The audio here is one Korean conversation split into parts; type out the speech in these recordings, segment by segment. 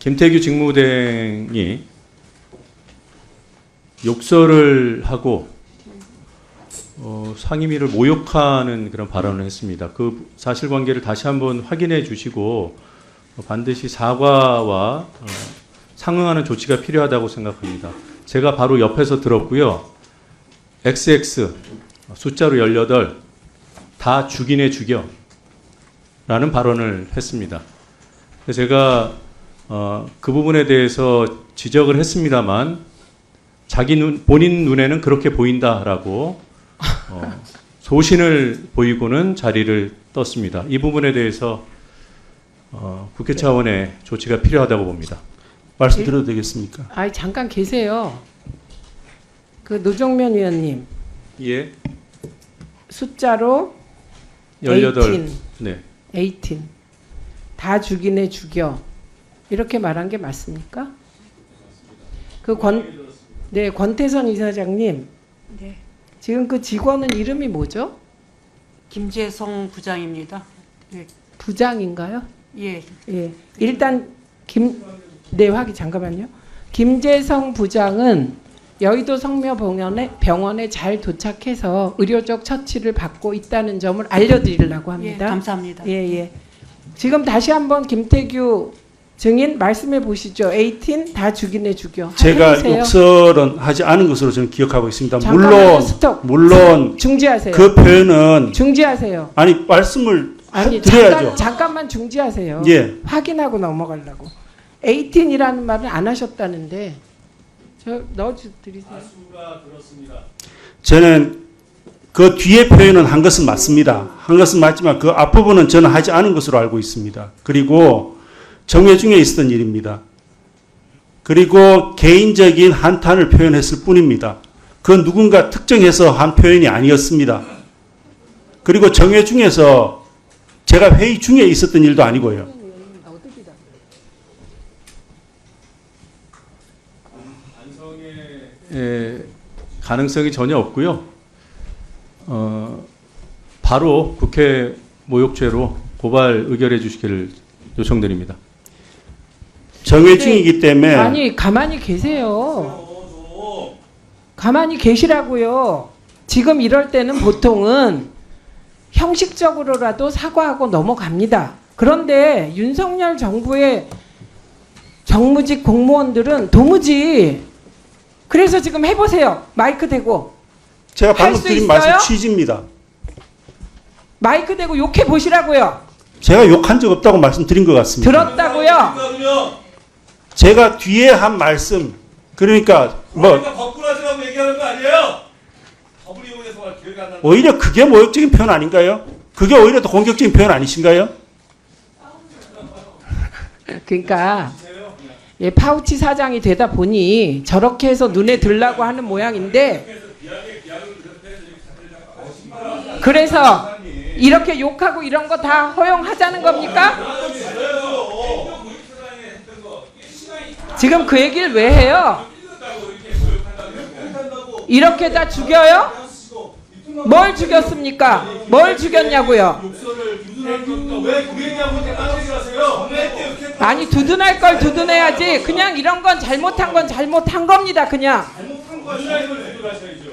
김태규 직무대행이 욕설을 하고 어, 상임위를 모욕하는 그런 발언을 했습니다. 그 사실관계를 다시 한번 확인해 주시고 어, 반드시 사과와 어, 상응하는 조치가 필요하다고 생각합니다. 제가 바로 옆에서 들었고요. XX 숫자로 18 다 죽이네 죽여 라는 발언을 했습니다. 제가 어, 그 부분에 대해서 지적을 했습니다만 자기 눈, 본인 눈에는 그렇게 보인다라고 어, 소신을 보이고는 자리를 떴습니다. 이 부분에 대해서 어, 국회 차원의 조치가 필요하다고 봅니다. 말씀드려도 되겠습니까? 아이 잠깐 계세요. 그 노정면 위원님 예, 숫자로 18. 18, 네, 18. 다 죽이네 죽여. 이렇게 말한 게 맞습니까? 그 권, 네, 권태선 이사장님. 네. 지금 그 직원은 이름이 뭐죠? 김재성 부장입니다. 네. 부장인가요? 예. 예. 일단 김, 네, 확인 잠깐만요. 김재성 부장은 여의도 성묘병원에 병원에 잘 도착해서 의료적 처치를 받고 있다는 점을 알려드리려고 예, 합니다. 감사합니다. 예, 예. 지금 다시 한번 김태규 증인 말씀해 보시죠. 18 다 죽이네 죽여. 제가 해보세요. 욕설은 하지 않은 것으로 저는 기억하고 있습니다. 잠깐만요. 물론 스톱. 물론 중지하세요. 그 표현은 중지하세요. 아니 말씀을 아니 드려야죠. 잠깐 잠깐만 중지하세요. 예. 확인하고 넘어가려고. 18이라는 말을 안 하셨다는데 저 넣어 드리세요. 저는 그 뒤에 표현은 한 것은 맞습니다. 한 것은 맞지만 그 앞부분은 저는 하지 않은 것으로 알고 있습니다. 그리고 정회 중에 있었던 일입니다. 그리고 개인적인 한탄을 표현했을 뿐입니다. 그 누군가 특정해서 한 표현이 아니었습니다. 그리고 정회 중에서 제가 회의 중에 있었던 일도 아니고요. 예, 가능성이 전혀 없고요. 어, 바로 국회 모욕죄로 고발 의결해 주시기를 요청드립니다. 정회 중이기 때문에 아니 가만히 계세요. 가만히 계시라고요. 지금 이럴 때는 보통은 형식적으로라도 사과하고 넘어갑니다. 그런데 윤석열 정부의 정무직 공무원들은 도무지 그래서 지금 해보세요. 마이크 대고 제가 방금 할수 드린 있어요? 말씀 취지입니다. 마이크 대고 욕해 보시라고요. 제가 욕한 적 없다고 말씀드린 것 같습니다. 들었다고요. 제가 뒤에 한 말씀 그러니까 뭐 그러니까 거꾸로 하시라고 얘기하는 거 아니에요? 법을 이용해서 말 기억이 안 나는 오히려 그게 모욕적인 표현 아닌가요? 그게 오히려 더 공격적인 표현 아니신가요? 그러니까 예, 파우치 사장이 되다 보니 저렇게 해서 눈에 들라고 하는 모양인데 그래서 이렇게 욕하고 이런 거 다 허용하자는 겁니까? 지금 그 얘기를 왜 해요? 이렇게 다 죽여요? 뭘 죽였습니까? 뭘 죽였냐고요? 아니 두둔할 걸 두둔해야지 그냥 이런 건 잘못한 건 잘못한 겁니다 그냥 잘못한 이걸 얘기하셔야죠.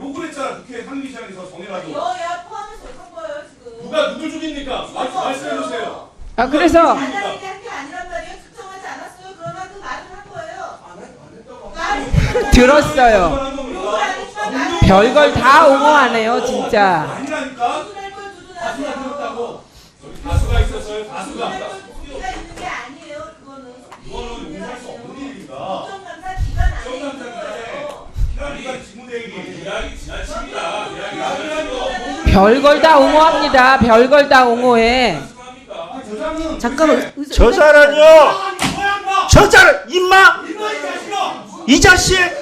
욕을 했잖아 국회 상임위원회에서 정해가지고 여야 포함해서 한 거예요 지금. 누가 누굴 죽입니까? 말- 말씀해 주세요. 아 그래서 간단하게 할게 아니란 말이에요. 특정하지 않았어요. 그러나 그 말을 한 거예요. 말이 들었어요 별걸 다 옹호하네요 진짜 아니라니까. 두둔할 걸 다수가 두둔하세요. 들었다고. 저기 다수가 있었어요. 다수가. 두둔할 걸 두기가 있는 게 아니에요. 그거는. 이거는 용서할 수 없는 일입니다. 국정감사 기간 안에 있는 거예요. 기관이가 직무대행이 계약이 지나칩니다. 계약이 지나치고 별걸 다 옹호합니다 별걸 다 옹호해 잠깐만. 의사- 저자라뇨! 뭐야 저자라 임마! 이 자식아! 이 자식!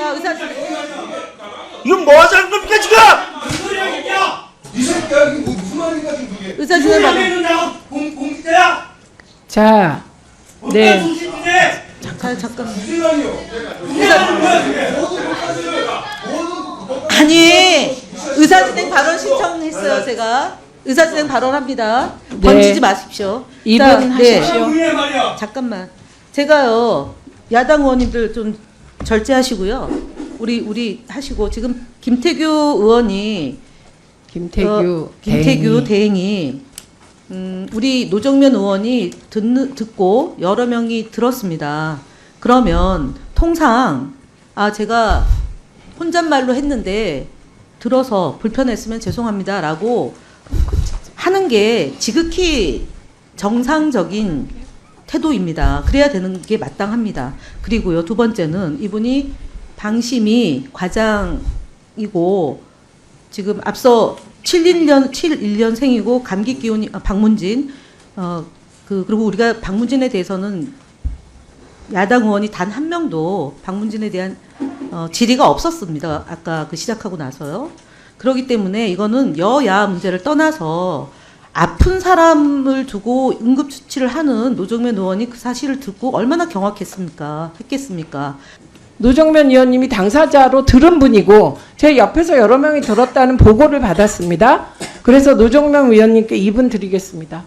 자, 의사 이건 뭐 하자는 겁니까 지금? 무슨 소리야 이게야? 이 새끼야 이게 뭐 무슨 말인가 지금 그게 의사 누구야 진행 받아. 있느냐고 공 공직자야? 자 네. 무슨 말이요? 아니, 의사 진행 발언 신청했어요, 제가. 의사 진행 발언합니다. 네. 던지지 마십시오. 2분 자, 네. 하십시오 말이야? 잠깐만. 제가요 야당 의원님들 좀 절제하시고요. 우리 우리 하시고 지금 김태규 의원이 김태규 어, 김태규 대행이 대행이 음, 우리 노정면 의원이 듣는, 듣고 여러 명이 들었습니다. 그러면 통상 아 제가 혼잣말로 했는데 들어서 불편했으면 죄송합니다라고 하는 게 지극히 정상적인 태도입니다. 그래야 되는 게 마땅합니다. 그리고요 두 번째는 이분이 방심이 과장이고 지금 앞서 71년 71년 생이고 감기 기운이 아, 박문진 어 그 그리고 우리가 박문진에 대해서는 야당 의원이 단 한 명도 박문진에 대한 어, 질의가 없었습니다. 아까 그 시작하고 나서요. 그렇기 때문에 이거는 여야 문제를 떠나서 아픈 사람을 두고 응급처치를 하는 노정면 의원이 그 사실을 듣고 얼마나 경악했습니까? 했겠습니까? 노정면 의원님이 당사자로 들은 분이고 제 옆에서 여러 명이 들었다는 보고를 받았습니다. 그래서 노정면 의원님께 이분 드리겠습니다.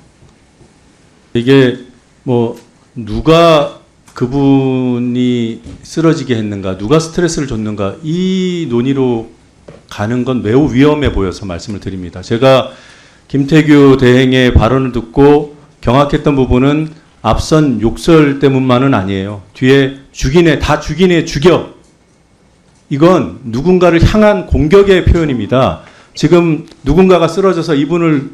이게 뭐 누가 그분이 쓰러지게 했는가, 누가 스트레스를 줬는가 이 논의로 가는 건 매우 위험해 보여서 말씀을 드립니다. 제가 김태규 대행의 발언을 듣고 경악했던 부분은 앞선 욕설 때문만은 아니에요. 뒤에 죽이네, 다 죽이네, 죽여. 이건 누군가를 향한 공격의 표현입니다. 지금 누군가가 쓰러져서 이분을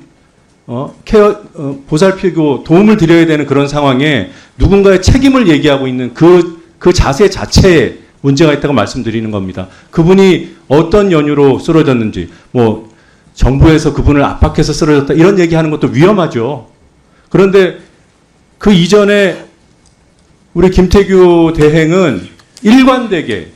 어, 케어, 어, 보살피고 도움을 드려야 되는 그런 상황에 누군가의 책임을 얘기하고 있는 그, 그 자세 자체에 문제가 있다고 말씀드리는 겁니다. 그분이 어떤 연유로 쓰러졌는지, 뭐, 정부에서 그분을 압박해서 쓰러졌다, 이런 얘기하는 것도 위험하죠. 그런데 그 이전에 우리 김태규 대행은 일관되게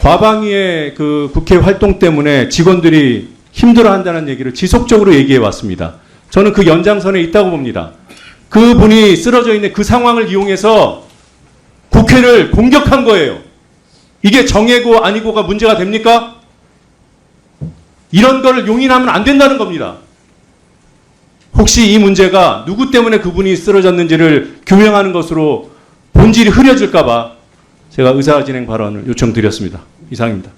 과방위의 그 국회 활동 때문에 직원들이 힘들어 한다는 얘기를 지속적으로 얘기해 왔습니다. 저는 그 연장선에 있다고 봅니다. 그 분이 쓰러져 있는 그 상황을 이용해서 국회를 공격한 거예요. 이게 정예고 아니고가 문제가 됩니까? 이런 거를 용인하면 안 된다는 겁니다. 혹시 이 문제가 누구 때문에 그분이 쓰러졌는지를 규명하는 것으로 본질이 흐려질까봐 제가 의사진행 발언을 요청드렸습니다. 이상입니다.